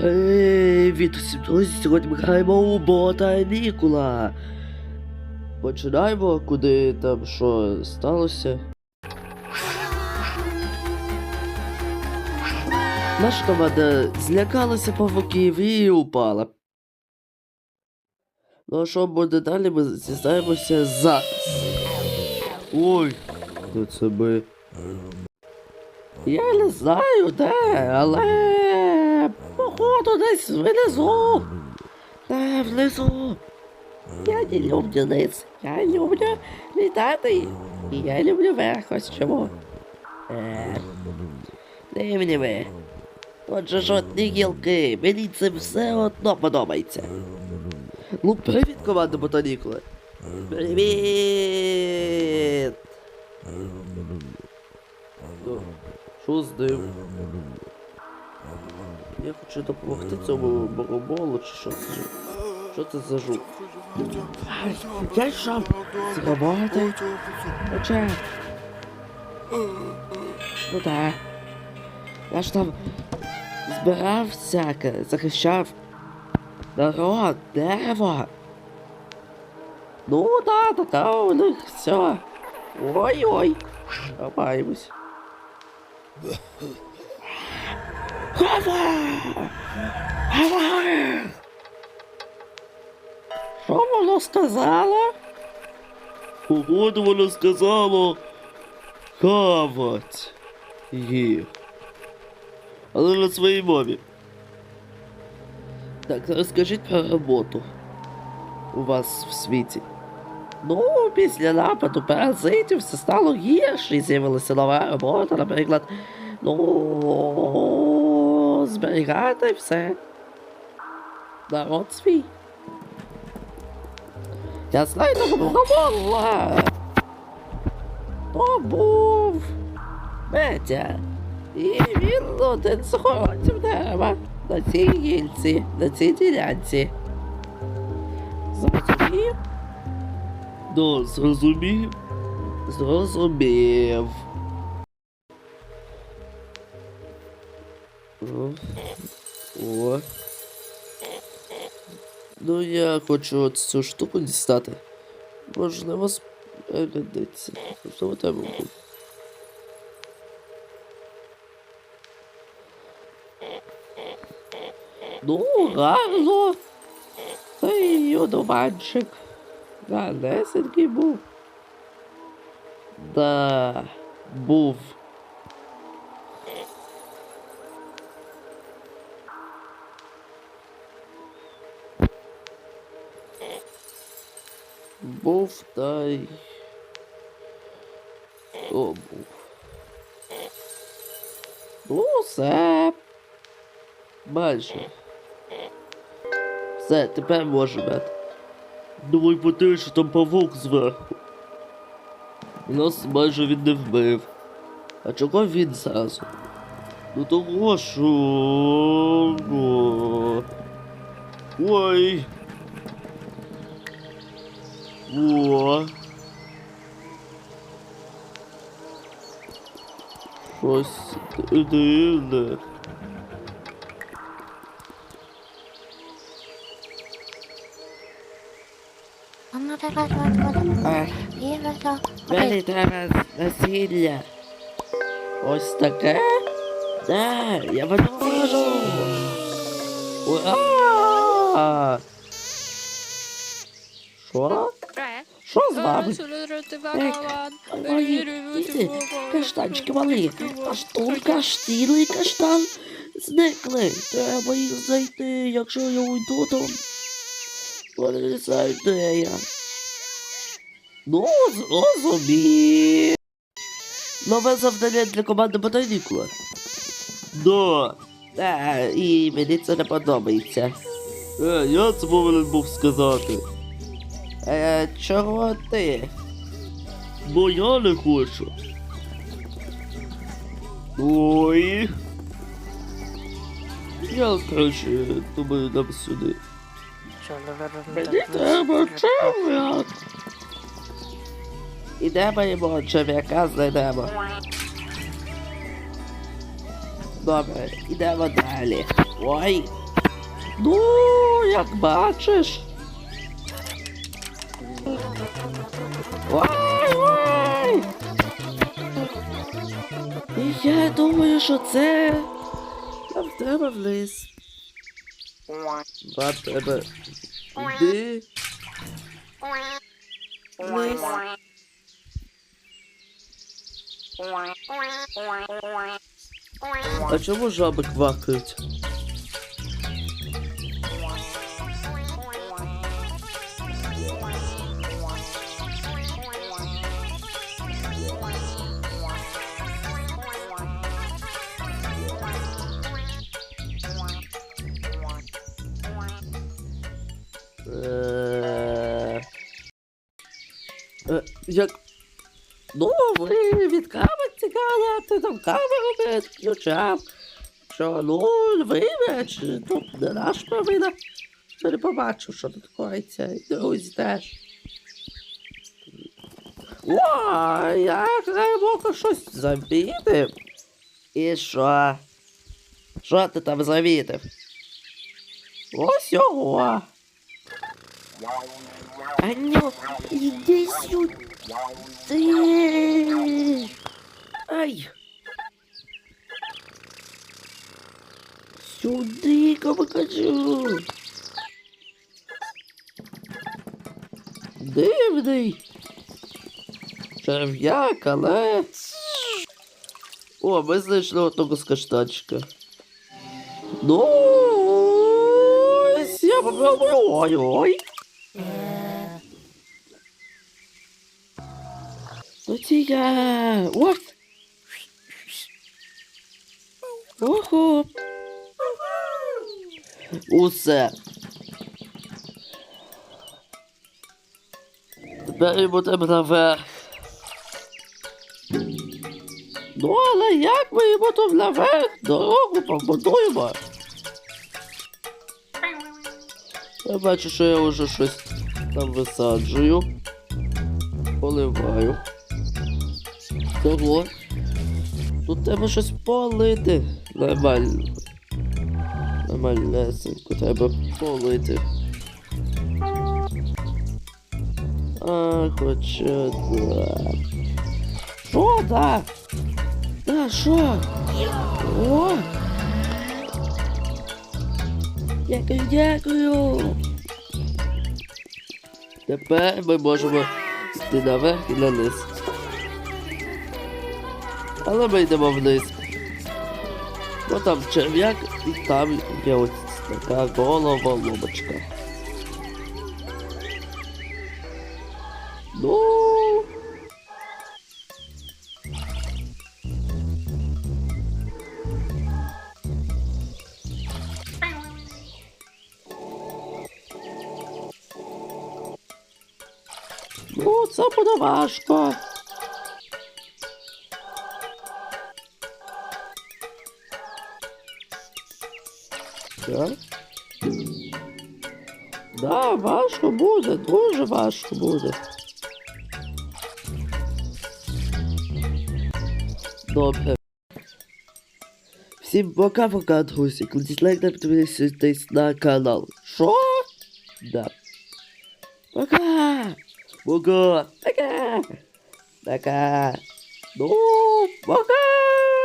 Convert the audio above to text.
Привіт усім друзі, сьогодні ми граємо у бота Нікола. Починаємо, куди там що сталося. Наша команда злякалася павуків і упала. Ну а що буде далі, ми дізнаємося зараз. Ой, це ми? Я не знаю де, але походу десь внизу. Де внизу. Я не люблю низ. Я люблю літати. І я люблю верх, ось чому. Е, Дивні ви. Отже жодні гілки, мені це все одно подобається. Ну, привіт, команда Ботанікули. Привіт! Ну, Що з ним? Я хочу допомогти цьому богомолу, чи що це? Що це за жук? Я з роботи. Хоча... Ну так. Я ж там збирав всяке, захищав народ, дерево. Ну да, така у них все. Ой-ой. Ховаємось. Що воно сказало? Погоду воно сказало хавать їх. Але на своїй мові. Так, розкажіть про роботу у вас в світі. Ну, після нападу паразитів все стало гірше і з'явилася нова робота, наприклад. Ну, зберігати все. Народ свій. Я знаю богомола. То був Петя. І він один з охоронців дерева на цій гільці, на цій ділянці. Зрозумів? Ну, зрозумів. Зрозумів. О. Ну, я хочу от цю штуку дістати. Можливо. Що в тебе буде? Ну, гарно. Цей одуванчик. Гарнесенький був. Да, був. Був та й... О, був. Ну, все. Майже. Все, тепер може можемо. Думай подивись, що там павук зверху. Нас майже він не вбив. А чого він зразу? Ну того що... Ой. О. Щось дивне. Мені треба насілля. Ось таке? Да, я можу. Ура! Що? Що з вами? Ой, діти, каштанчики малі. Каштун, каштіли, каштан зникли. Треба їх знайти. Якщо я уйду, то вони не знають, де я. Ну, зрозумів. Нове завдання для команди Ботанікула. Да. Да, і мені це не подобається. Е, я це повинен був сказати. Е, чого ти? Бо я не хочу. Ой. Я краще думаю нам сюди. Мені треба черв'як. Ідемо його черв'яка знайдемо. Добре, ідемо далі. Ой, Ну, як бачиш. І я думаю, що це нам треба вниз. Вам треба йди вниз. А чому жаби квакають? Е, е, Як... Ну, ви від камер цікавили, ти там камеру не включав. Що, ну, вибач, ну, не наша провина. Що не побачив, що тут коїться, і теж. О, я глибоко щось замітив. І що? Що ти там замітив? Ось його. Аню, іди сюди. Ай. Сюди, кому кажу. Дивний. Черв'як, але... О, ми знайшли одного з каштанчика. Ну, я попробую. Ой-ой. Я. Ось. Ого. Усе. Тепер йому треба наверх. Ну, але як ми йому тут наверх дорогу побудуємо? Я бачу, що я вже щось там висаджую. Поливаю. Того. Тут треба щось полити. Нормально. Нормальнесенько треба полити. А, хоча да. Що, да? Да, що? О! Дякую, дякую. Тепер ми можемо йти наверх і на низ. Але ми йдемо вниз. Бо там черв'як і там є ось така голова лобочка. це буде важко. Так. Да, важко буде, дуже важко буде. Добре. Всім пока-пока, друзі. Кладіть лайк та підписуйтесь на канал. Що? Да. Пока! Bogor. Dekat. Dekat. Duh, Bogor.